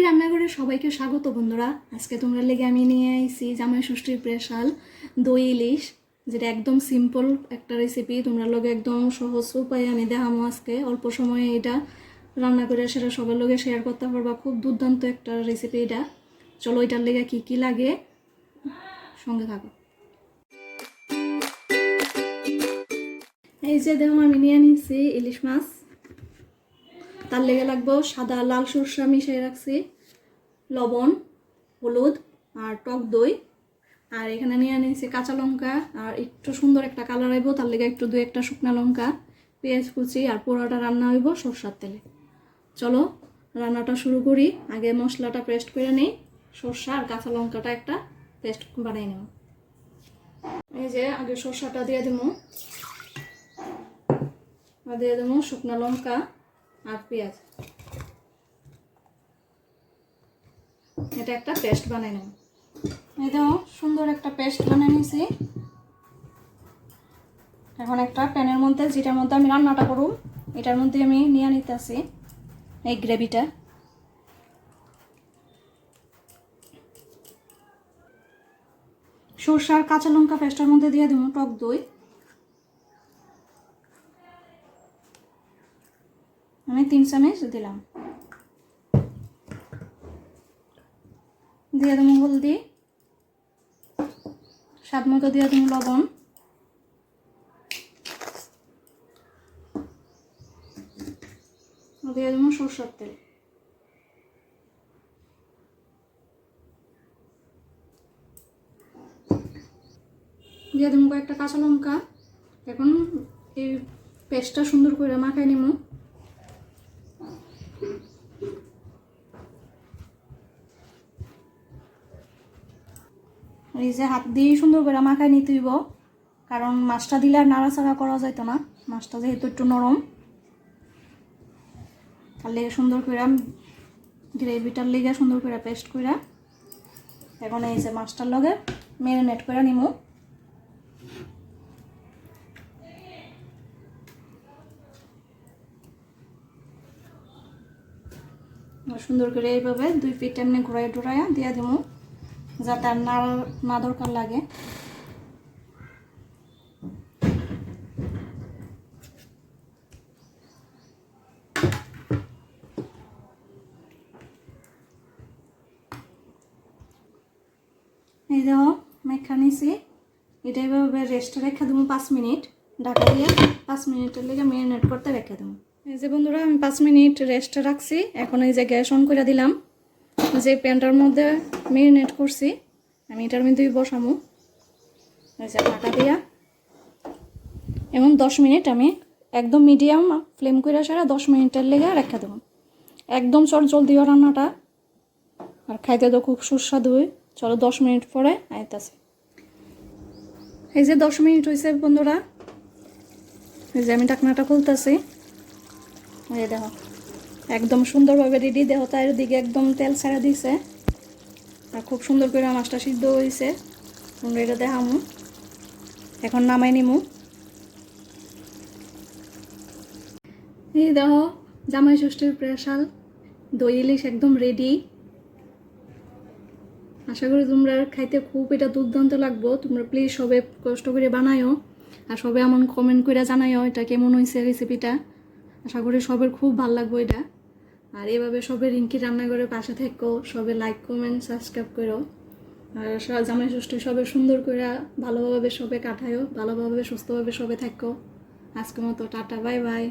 রিঙ্কি রান্নাঘরে সবাইকে স্বাগত বন্ধুরা। আজকে তোমরা লেগে আমি নিয়ে আইছি জামাই ষষ্ঠীর স্পেশাল দই ইলিশ, যেটা একদম সিম্পল একটা রেসিপি তোমরা লগে একদম সহজ উপায়ে আমি দেখামো আজকে। অল্প সময়ে এটা রান্না করে সেটা সবার লগে শেয়ার করতে পারবা। খুব দুর্দান্ত একটা রেসিপি এটা। চলো এটার লেগে কি কি লাগে? সঙ্গে থাকো। এই যে দেখো আমি নিয়ে নিচ্ছি ইলিশ মাছ। তার লেগে লাগবো সাদা, লাল সরষা মিশিয়ে রাখছি, লবণ, হলুদ আর টক দই। আর এখানে নিয়ে নিয়েছি কাঁচা লঙ্কা আর একটু সুন্দর একটা কালার আইব, তার লেগে একটু দু একটা শুকনা লঙ্কা, পেঁয়াজ কুচি আর পোড়াটা রান্না হইব সরষার তেলে। চলো রান্নাটা শুরু করি, আগে মশলাটা পেস্ট করে নিই, সরষা আর কাঁচা লঙ্কাটা একটা পেস্ট বানিয়ে নেব। এই যে আগে সরষাটা দিয়ে দেবো দিয়ে দেবো শুকনো লঙ্কা আর পেঁয়াজ। এটা একটা পেস্ট বানিয়ে নেব। এই সুন্দর একটা পেস্ট বানিয়ে নিয়েছি। এখন একটা প্যানের মধ্যে, যেটার মধ্যে আমি রান্নাটা করুম, এটার মধ্যে আমি নিয়ে নিতেছি এই গ্রেভিটা। সরষার কাঁচা লঙ্কা পেস্টের মধ্যে দিয়ে দেবো টক দই। আমি তিন চামচ দিলাম। দিয়ে দেবো হলদি, স্বাদ মতো দিয়ে দেবো লবণ। দিয়ে দেবো সরষের তেল। দিয়ে দেবো কয়েকটা কাঁচা লঙ্কা। এখন এই পেস্টটা সুন্দর করে মাখাই নেব। এই যে হাত দিয়ে সুন্দর করে মাখায় নিতে হইব। কারণ মাছটা দিলে আর নাড়াচাড়া করা যাইতো না। মাছটা যেহেতু একটু নরম। তার লেগে সুন্দর করে গ্রেভিটার লেগে সুন্দর করে পেস্ট করে এখন এই যে মাছটার লগে ম্যারিনেট করে নিমু। সুন্দর করে এইভাবে দুই পিঠ এমনি ঘুরাই টুরাইয়া দিয়ে দিব যাতে আর না না দরকার লাগে। এই দেখো, মেখা নিছি। এটা এভাবে রেস্টে রেখে দেবো পাঁচ মিনিট। ঢাকা দিয়ে পাঁচ মিনিটের লেগে ম্যারিনেট করতে রেখে দেবো। এই যে বন্ধুরা, আমি পাঁচ মিনিট রেস্টে রাখছি। এখন এই যে গ্যাস অন করে দিলাম। যে প্যানটার মধ্যে ম্যারিনেট করছি, আমি এটার মধ্যে বসামো। যে ঢাকা দিয়া। এবং দশ মিনিট আমি একদম মিডিয়াম ফ্লেম করে সারা দশ মিনিটের লেগে রেখে দেবো। একদম চট জলদি রান্নাটা। আর খাইতে তো খুব সুস্বাদু চলো দশ মিনিট পরে আইতাছে। এই যে দশ মিনিট হয়েছে বন্ধুরা। এই যে আমি টাকনাটা খুলতেছি। এই দেখো। একদম সুন্দরভাবে রেডি দেহ তার দিকে একদম তেল ছাড়া দিছে। আর খুব সুন্দর করে মাছটা সিদ্ধ হয়েছে এটা দেখামু। এখন নামাই নিমু। এই দেখো জামাই ষষ্ঠীর প্রেশাল দই, ইলিশ একদম রেডি আশা করি তোমরা খাইতে খুব এটা দুর্দান্ত লাগবো। তোমরা প্লিজ সবে কষ্ট করে বানায়ও আর সবে এমন কমেন্ট করে জানাইও এটা কেমন হয়েছে রেসিপিটা আশা করি সবের খুব ভালো লাগবে এটা। আর এভাবে সবে রিঙ্কি রান্নাঘরের পাশে থেকো, সবে লাইক কমেন্ট সাবস্ক্রাইব করো। আর জামাই ষষ্ঠী সবে সুন্দর করে ভালোভাবে সবে কাটায়ও ভালোভাবে সুস্থভাবে সবে থাকো। আজকের মতো টাটা বাই বাই